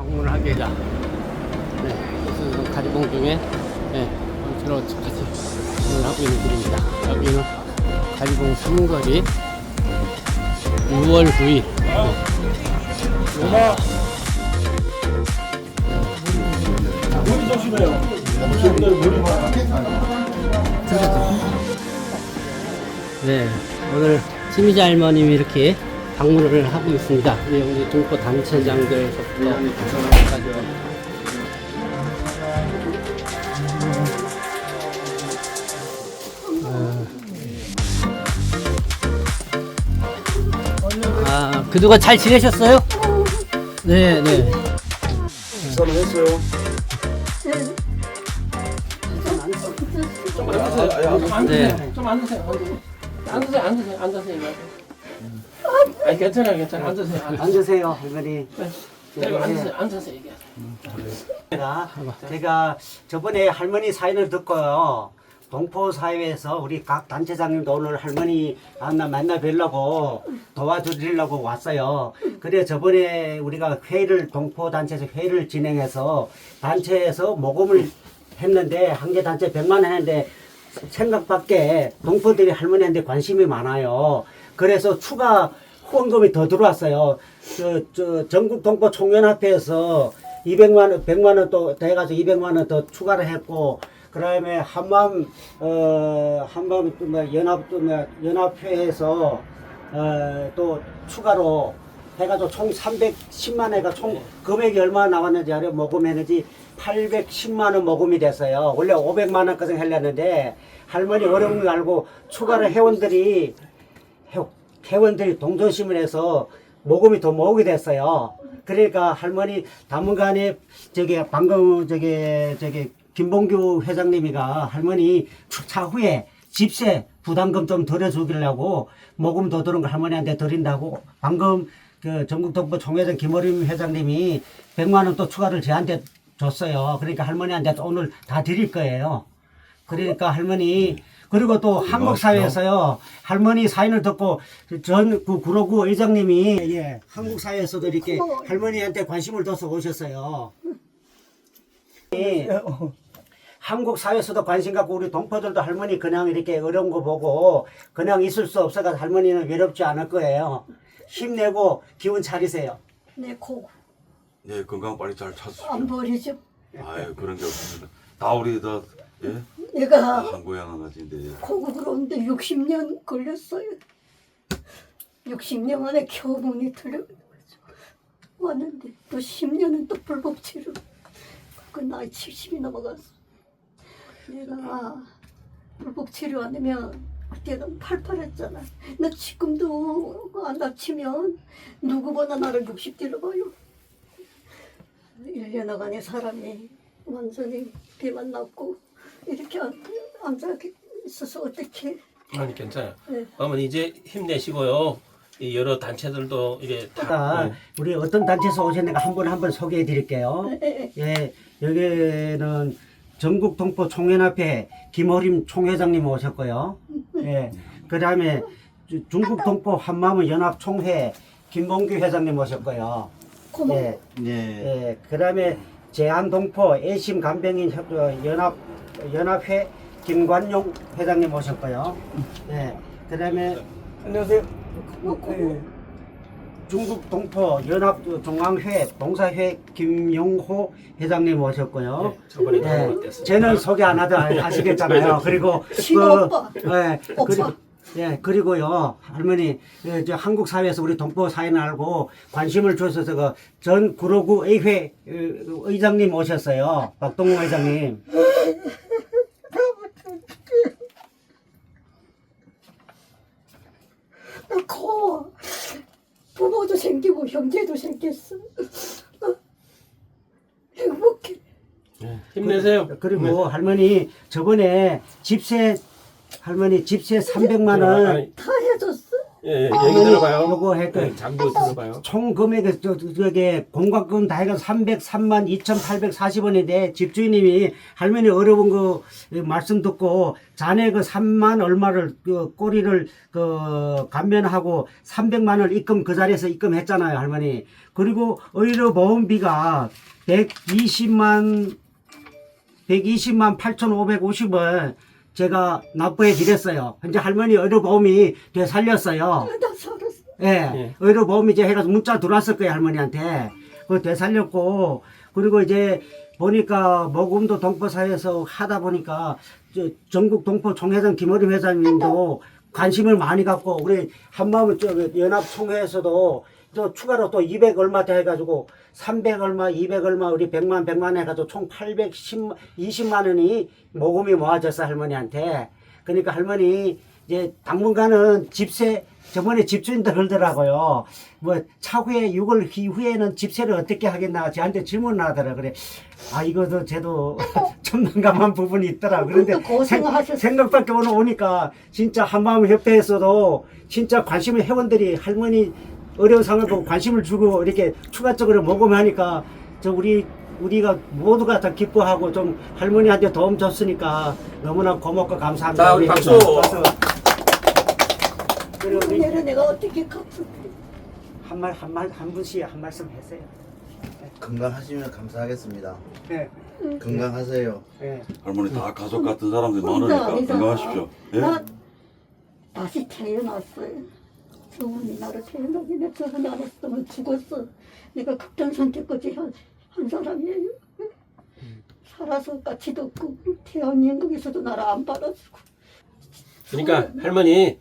방문을 하게 되자. 네, 그래서 가리봉 중에 네, 같이 방문을 하고 있는 길입니다. 여기는 가리봉 삼거리 6월 9일. 머리 조심해요. 오늘 머리 봐. 네, 오늘 심희자 할머님이 이렇게 방문을 하고 있습니다. 네, 우리 동포 단체장들서부터 가지고 아, 그동안 잘 지내셨어요? 네, 네. 식사는 했어요. 네. 좀 앉으세요. 앉으세요. 앉으세요. 앉으세요. 앉으세요. 아니 괜찮아요. 괜찮아요. 앉으세요. 앉으세요. 앉으세요, 할머니. 네, 앉으세요. 앉으세요. 이게. 제가, 제가 저번에 할머니 사연을 듣고요. 동포 사회에서 우리 각 단체장님도 오늘 할머니 만나 만나 뵈려고 도와드리려고 왔어요. 그래 저번에 우리가 회의를 동포 단체에서 회의를 진행해서 단체에서 모금을 했는데 한 개 단체 100만 원 했는데 생각밖에 동포들이 할머니한테 관심이 많아요. 그래서 추가 후원금이 더 들어왔어요. 저, 저 전국 동포 총연합회에서 200만 원, 100만 원 또 돼가지고 200만 원 더 추가를 했고, 그다음에 한밤 어 한밤 또뭐 연합 또뭐 연합회에서 어또 추가로 해가지고 총 310만 회가 총 금액이 얼마 나왔는지 알아요? 모금했는지 810만 원 모금이 됐어요. 원래 500만 원까지 하려는데 할머니 어려운 거 알고 추가로 회원들이 회- 회원들이 동조심을 해서 모금이 더 모으게 됐어요. 그러니까 할머니 당분간에 저기 방금 저기 저기 김봉규 회장님이가 할머니 차후에 집세 부담금 좀 덜어주기려고 모금 더 들은 걸 할머니한테 드린다고 방금 그 전국 동포 총회장 김어림 회장님이 100만 원 또 추가를 저한테 줬어요. 그러니까 할머니한테 오늘 다 드릴 거예요. 그러니까 할머니 그리고 또 한국 사회에서요 할머니 사연을 듣고 전그 구로구 의장님이 예 한국 사회에서도 이렇게 할머니한테 관심을 둬서 오셨어요. 예, 한국 사회에서도 관심 갖고 우리 동포들도 할머니 그냥 이렇게 어려운 거 보고 그냥 있을 수 없어서 할머니는 외롭지 않을 거예요. 힘내고 기운 차리세요. 내 코 안 예, 건강 빨리 잘 찾으십시오. 버리죠. 아유, 그런 게 없습니다. 다 우리 다 예? 내가 한 고향 강아지인데. 코가 그런데 60년 걸렸어요. 60년 만에 겨우 문이 털려 왔는데 또 10년은 또 불법 치료. 그 나이 70이 넘어갔어. 내가 불법 치료 안 하면 그때는 팔팔했잖아. 나 지금도 안 다치면 누구보다 나를 60대로 봐요. 1년 안에 사람이 완전히 비만 났고 이렇게 안- 앉아 있어서 어떻게 아니 괜찮아요. 네. 어머니 이제 힘내시고요. 이 여러 단체들도 이게 다다 네. 우리 어떤 단체에서 오셨는가 한분한분 소개해 드릴게요. 네. 예, 여기는 전국 동포 총연합회 김호림 총회장님 오셨고요. 예, 그 다음에 중국 동포 한마음 연합 총회 김봉규 회장님 오셨고요. 고마워. 예, 예, 그 다음에 제한동포 애심 간병인 협- 어, 연합 연합회 김관용 회장님 오셨고요. 예, 그 다음에 안녕하세요. 예, 중국 동포 연합 중앙회 봉사회 김용호 회장님 오셨고요. 네, 저번에 예, 됐습니다. 쟤는 소개 안 아- 아시겠잖아요. 그리고. 예, 오빠. 그리고 예, 그리고요, 할머니, 예, 저 한국 사회에서 우리 동포 사연을 알고 관심을 주셔서 그 전 구로구 의회 어, 의장님 오셨어요. 박동호 의장님. 코 부모도 생기고 형제도 생겼어. 어, 행복해. 힘내세요. 그리고 할머니 저번에 집세 할머니 집세 300만 원 아니, 다 해줬어. 예, 예, 얘기 들어봐요. 요거 했던 네, 장부 들어봐요. 총 금액이 저, 저, 저게 공과금 다 해가 303만 2,840원인데 집주인님이 할머니 어려운 거 말씀 듣고 자네 그 3만 얼마를 그 꼬리를 그 감면하고 300만 원을 입금 그 자리에서 입금했잖아요 할머니 그리고 의료 보험비가 120만 120만 8,550원 제가 납부해 드렸어요. 현재 할머니 의료보험이 돼 살렸어요. 나 살았어. 예. 예. 의료보험 이제 해가지고 문자 들어왔을 거예요, 할머니한테. 그거 되살렸고, 그리고 이제 보니까 모금도 동포사에서 하다 보니까 저 전국 동포 총회장 김어림 회장님도 관심을 많이 갖고 우리 한마음 저 연합 총회에서도 또 추가로 또 200 얼마 더 해가지고 300 얼마, 200 얼마, 우리 100만, 100만 해가지고 총 810, 20만 원이 모금이 모아졌어, 할머니한테. 그러니까 할머니, 이제 당분간은 집세, 저번에 집주인들 그러더라고요. 뭐, 차후에 6월 이후에는 집세를 어떻게 하겠나, 저한테 질문을 하더라. 그래. 아, 이거도 저도 좀 난감한 부분이 있더라. 그런데. 생- 생각밖에 오늘 오니까 진짜 한마음 협회에서도 진짜 관심의 회원들이 할머니 어려운 상황을 보고 관심을 주고 이렇게 추가적으로 모금하니까 저 우리 우리가 모두가 다 기뻐하고 좀 할머니한테 도움 줬으니까 너무나 고맙고 감사합니다. 자, 우리 박수. 그리고 우리 은혜를 내가 어떻게 갚을게. 한말 한 말 한 분씩 한 말씀 하세요. 건강하시면 감사하겠습니다. 네, 건강하세요. 네. 할머니 다 가족 같은 사람들이 혼자 많으니까. 건강하십시오. 예? 나 다시 태어났어요. 저분이 나를 했어. 안 했으면 죽었어. 내가 극단 선택까지 한, 한 사람이에요. 살아서 가치도 없고 대한민국에서도 나를 안 받아주고 그러니까 할머니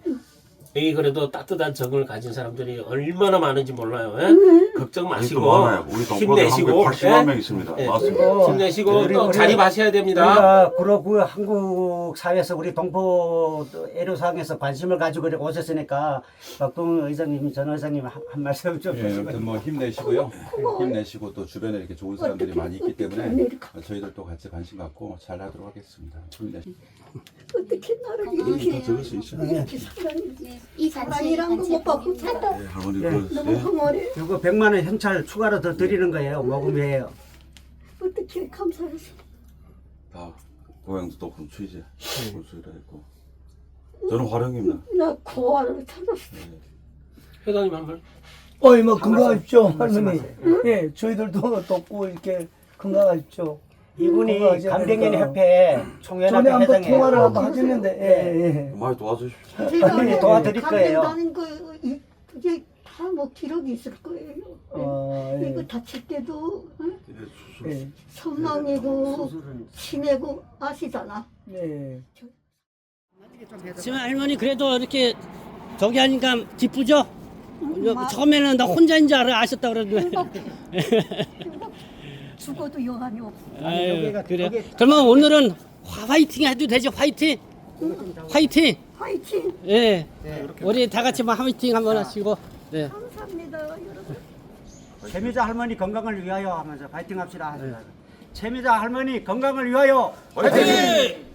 여기 그래도 따뜻한 정을 가진 사람들이 얼마나 많은지 몰라요. 예? 걱정 아직도 마시고 많아요. 우리 동포들 힘내시고 한국에 80만 예? 명 있습니다. 예. 맞습니다. 힘내시고 우리- 또 우리- 자립하셔야 됩니다. 우리가 그러 그 한국 사회에서 우리 동포 애로 사항에서 관심을 가지고 이렇게 오셨으니까 박동 의장님, 전 의장님 한, 한 말씀 좀 예, 해주시고. 아무튼 뭐 힘내시고요. 힘내시고 또 주변에 이렇게 좋은 사람들이 많이 있기 때문에 저희들도 같이 관심 갖고 잘 하도록 하겠습니다. 힘내시고. 어떻게 나를 이렇게 적을 수 있어요. 이렇게 사랑이 이 단체 사랑이란 거못 받고 살아 예, 할머니 예. 그 너무 예? 흥얼해 그리고 100만 원 현찰 추가로 더 드리는 거예요. 모금이에요. 어떻게 감사해서 다 고향도 높은 취재 볼수있다 했고 저는 화령입니다. 나 고아를 찾았어 회장님 한 말. 어이 뭐 건강하십시오 할머니. 말씀하세요. 예, 저희들도 돕고 이렇게 건강하십시오. 이분이 감댕현 되니까. 협회 전에 총연합회 한번 회장이에요. 통화를 한번 하셨는데 예, 예. 많이 도와주십시오. 할머니 도와드릴 거예요. 감정다는 거 이- 그게 다 뭐 기록이 있을 거예요. 어, 예. 이거 다칠 때도 응? 예, 수술. 네. 선망이고 수술은 치매고 아시잖아. 예. 지금 할머니 그래도 이렇게 저기 하니까 기쁘죠? 마- 처음에는 나 혼자인 줄 알아 아셨다 그러는데 죽어도 여한이 없어. 아유 여기가- 그래 여기- 그러면 오늘은 화- 화이팅 해도 되죠 화이팅 화이팅 화이팅! 예 우리 다 같이 뭐 화이팅 한번 하시고 네. 감사합니다, 여러분. 최미자 할머니 건강을 위하여 하면서 파이팅 합시다. 최미자 할머니 건강을 위하여 화이팅!